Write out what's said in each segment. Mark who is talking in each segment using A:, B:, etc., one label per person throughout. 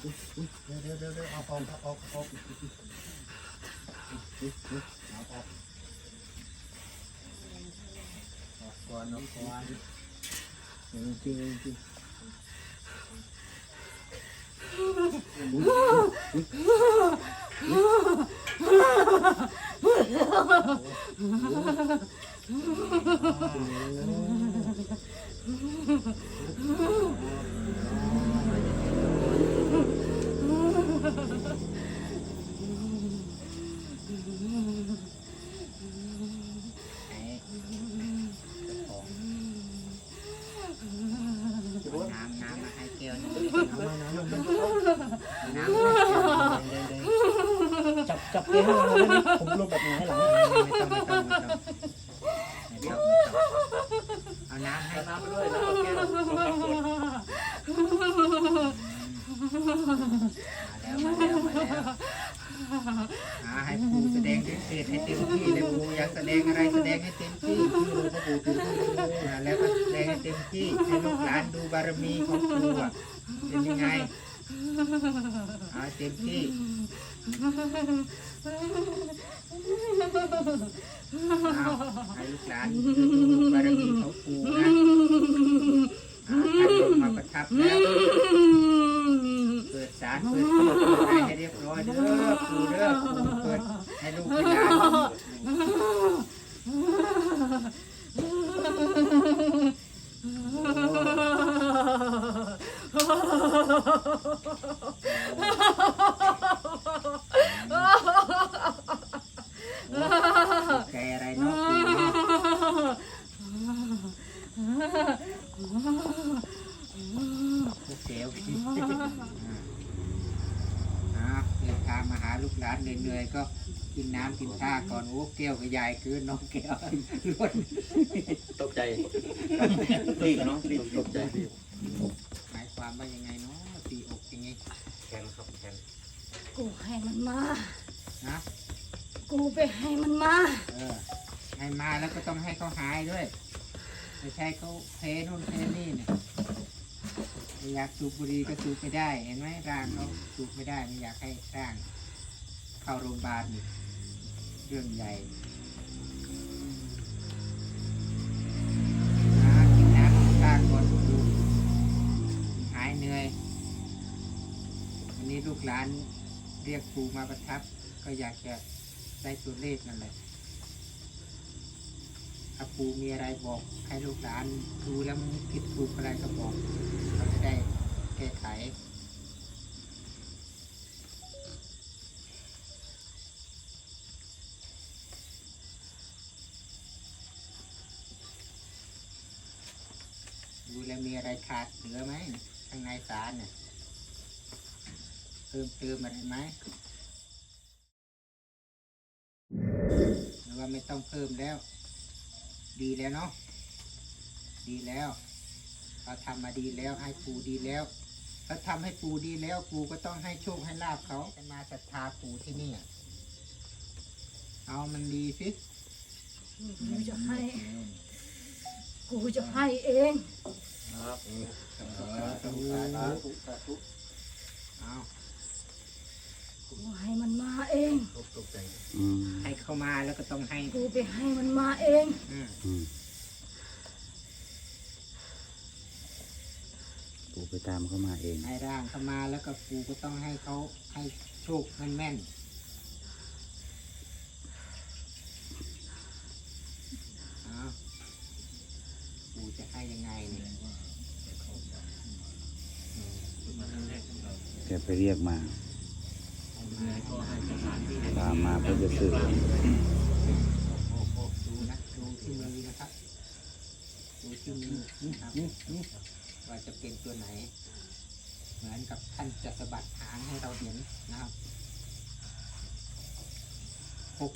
A: เดี๋ยวเดี๋ยวเดี๋ยวเดี๋ยวเอาออกเอาออกเอาออกเอาออกออกก่อนออกก่อนจริงจริงจริง
B: น้ำน้ำมาให้ เกียวนี่
A: น้ำมัน
B: น้ำมาให้เกลียว
A: จับจับเกให้เราเลยนะผมลงแบบไหนหลัง
B: ไม่ต้องไม่ต้องไม่ต้องไม่ต้องไม่ต้องเอาน้ำให้
C: น้ำด้วยแล้วก็แก้ว
B: มาแล้วมาแล้วมาแล้วอ่าให้ปู สดงถึงเศษให้เต็มที่เลยปูอยากแสดงอะไรแสดงให้เต็มที่
A: เลยพ่อปู่ตื่นเต้นเลย
B: อ่าแล้วก็แสดงให้เต็มที่ให้ลูกหลานดูบารมีของปูอะเป็นยังไงเอาเต็มที่เอาให้ลูกหลานดูบารมีของปูนะอ่าท่านลงมาประทับแล้ว เปิดสารเปิดตัวเปิดให้เรียบร้อยเด้อปูเด้อปูเปิดให้ลูกให้หลาน แกอะไรเนาะปูเนาะโอเคโอเคอ่าเดินทางมาหาลูกหลานเหนื่อยๆก็กินน้ำกินท่าก่อนโอ้แก้วก็ใหญ่เกินน้องแก้วล้น
C: ตกใจรีบเนาะรีบตกใจรีบ
B: หมายความว่ายังไงเนาะตีอกยังไง
C: แขนครับแขน
D: กูให้มันมา
B: นะ
D: กูไปให้มันมา
B: เออให้มาแล้วก็ต้องให้เขาหายด้วยไม่ใช่เขาเพนู่นเพนี่เนี่ยไม่อยากสูบบุหรี่ก็สูบไม่ได้ เห็นไหมร่างเขาสูบไม่ได้ไม่อยากให้ร่าง เข้าโรงพยาบาลอีกเรื่องใหญ่อ่ากินน้ำกินข้าวก่อนดูหายเหนื่อย วันนี้ลูกหลานเรียกปู่มาประทับ ก็อยากจะได้ตัวเลขนั่นแหละถ้าปู่มีอะไรบอกให้ลูกหลานดูแล้วมันผิดถูกอะไรก็บอกเราจะได้แก้ไขดูแล้วมีอะไรขาดเหลือไหมข้างในสารเนี่ย ติมเติมอะไรไหมหรือว่าไม่ต้องเพิ่มแล้ว ดีแล้วเนาะดีแล้วเราทำมาดีแล้วให้ปูดีแล้วเราทำให้ปูดีแล้วปูก็ต้องให้โชคให้ลาบเขาจะมาศรัทธาปูที่นี่อะเอามันดีสิ
D: กูจะให้ กูจะให้เอง
C: ครับ
B: เอา
D: กู ให้มันมาเอง
C: ตกใจ
E: อืม
B: ให้เข้ามาแล้วก็ต้องให้
D: กูไปให้มันมาเอง
B: อืม
E: อืมปู่ไปตามเข้ามาเอง
B: ให้ร่างเข้ามาแล้วก็ปูก็ต้องให้เขาให้โชคแม่นแม่นๆเอาปูจะให้ยังไงเนี่ย
E: แกไปเรียกมา
B: ให้มาให้มา
E: ตามมาเพื่อจะซื้อ
B: ดูนะดูที่มือนะครับดูที่มือนะครับว่าจะเป็นตัวไหน เหมือนกับท่านจะสะบัดหางให้เราเห็นนะครับหก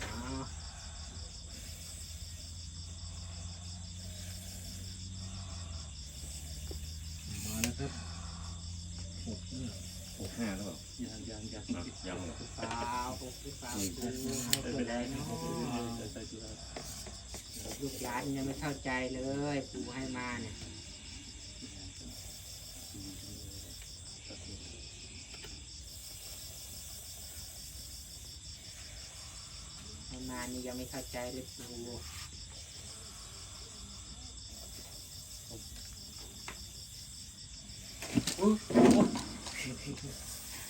B: อ๋อ
C: หกห้าหรือเปล่า
A: ยังยังยัง
C: อะยังเหรอ
B: เปล่าหกหรือเปล่าปูให้ตัวใดเนาะลูกหลานยังไม่เข้าใจเลยปูให้มาเนี่ยให้มานี่ยังไม่เข้าใจเลยปู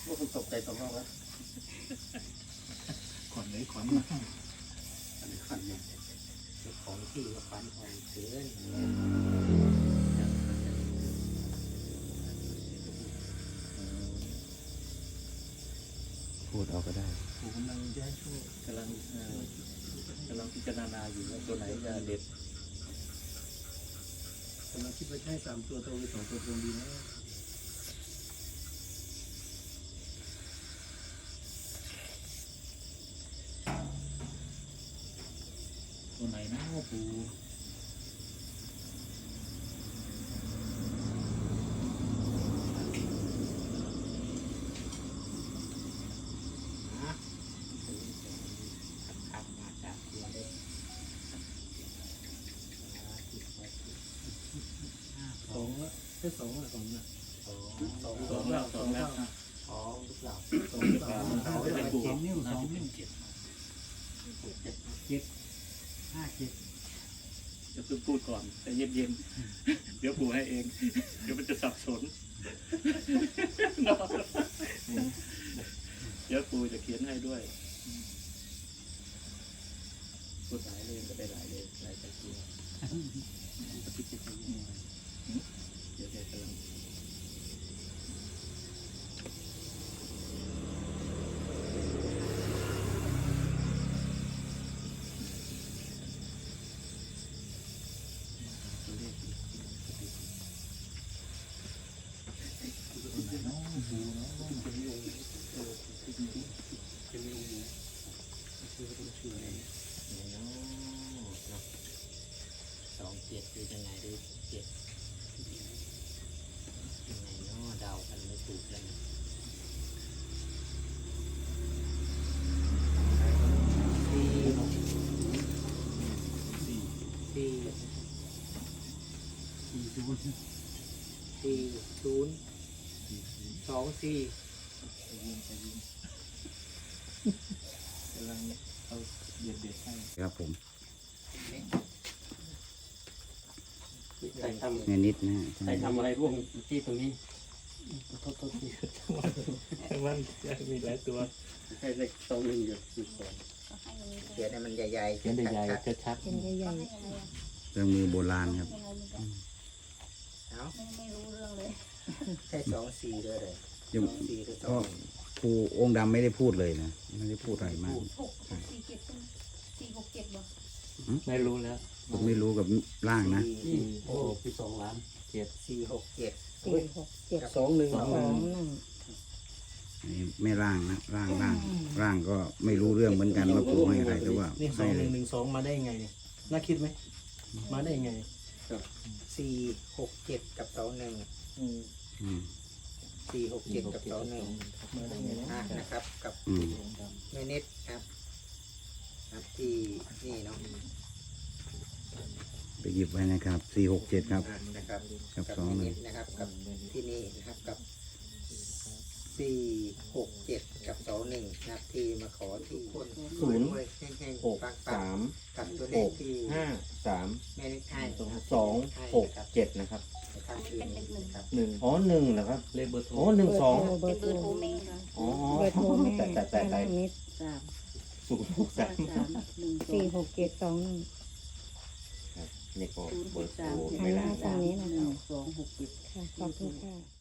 C: ว่าคุณตกใจสองรอบแล้ว
A: ขอนเลยขอน
C: อันนี้ขันเนี่ย
B: เจ้าของที่ก็ฟันอ่อนเกิน
E: พูดเอาก็ได้
A: ผมกำลังจะให้ช่วยกำลังกำลังพิจารณาอยู่ว่าตัวไหนจะเด็ดกำลังคิดว่าให้สามตัวตรงหรือสองตัวตรงดีนะ นนะปู
B: นะขับมาจากตัวเล็ก
A: สองละแค่สองละสองละ
B: สองสอง
A: สองแล้วสองแล้วอะ
B: สองหรือเปล่า
A: สองหรือเปล่าสองเป็นปูนิ้วสองนิ้ว
B: ห้าเจ็ด
A: จะเพิ่งพูดก่อนแต่เย็นๆ เดี๋ยวปู่ให้เอง เดี๋ยวมันจะสับสนเดี๋ยวปู่จะเขียนให้ด้วยพูดหลายเลยก็ได้หลายเลยหลายตะเกียบเดี๋ยวแกกำลัง
B: สองเจ็ดคือยังไงดูเจ็ดยังไงเนาะเดากันไม่ถูกเลยสี่สี่สี่ศูนย์ องสี่
A: กำลังเอาเด็ดเด็ดๆให้
E: ครับผม
C: ใครท
E: แม่นิดนะฮะำ
C: ใครทำอะไรร่วงที่ตรงนี้
A: โทษโทษทีมันจะมีหลายตัว
C: ใครเลขสองหนึ่งอยู่สี่สอง
B: เขียนให้มันใหญ่ๆ
A: เขียนใหญ่ๆชัด
D: เป็นใหญ่
E: เครื่องมือโบราณครับ
B: เอ้า
D: ไม่รู้เรื่องเลย
B: ใช่สองสี่ด้วยเลย
E: ยัง
B: สองสี่หรือสอ
E: ก็
B: ง
E: ครูองค์ดำไม่ได้พูดเลยนะ ไม่ได้พูดอะไรมาก
D: หกสี่เจ็ดสี่หกเจ็ดบ่
A: ไม่รู้แล้ว
E: ผมไม่รู้กับร่างนะ
B: สี่
C: โอ้พี่สองล้าน
A: เจ็ด
B: สี่หกเจ็ด
D: สี่หกเจ็ด
C: สองหนึ่ง
D: สองหนึ่ง
E: อันนี้ไม่ร่างนะร่างร่างร่างก็ไม่รู้เรื่องเหมือนกันว่าปู่ให้อะไรแต่ว่า
F: นี่สอ
E: ให้
F: งห
E: เล
F: นึ่
E: ย
F: งหนึ่งสองมาได้ยังไงเนี่ยน่าคิดไหมมาได้ยังไง
B: สี่หกเจ็ดกับสองหนึ่ง
E: อืม
B: สี่หกเจ็ดกับสองหนึ่ง
F: นะ
B: ครับ กับ
E: อืม
B: แม่นิดครับครับที่นี่เนาะ
E: ไปหยิบไว้นะครับสี่หกเจ็ดครับ
B: อะนะครับ
E: กับสอง
B: แม่
E: หนึ่
B: นิ
E: ง
B: ดนะครับ กับที่นี่นะครับกับสี่หกเจ็ดกับสองหนึ่งนะครับที่มาขอที่คน
C: ศูนย์
B: ด้วยแห้ง
C: หก
B: ปัง
C: สาม
B: ๆกับตัวเลขที่
C: ห้าสาม
B: แม่นิดให้
C: สองหกเจ็ดนะครับ
B: ในข้างคืนนี้นะครับ
C: หนึ่งอ๋อหนึ่งเหรอครับ
A: เลขเบอร์โทร
C: อ๋อหนึ่งสอง
D: เบอร์โทรแม่
C: อ๋อ
D: เบอร์โทรแม่
C: แต่แต่แต่แต่
D: นิด
C: ศูนย์หกสาม
D: สี่หกเจ็ดสองหนึ่ง
C: นี่ก็เบอร์โทร
D: หัน
C: ไม่
D: ห
C: ได้
D: น้าทางนี้นะ
G: หนึ่งสองหกเจ็ด
D: ค่ะขอบคุณค่ะ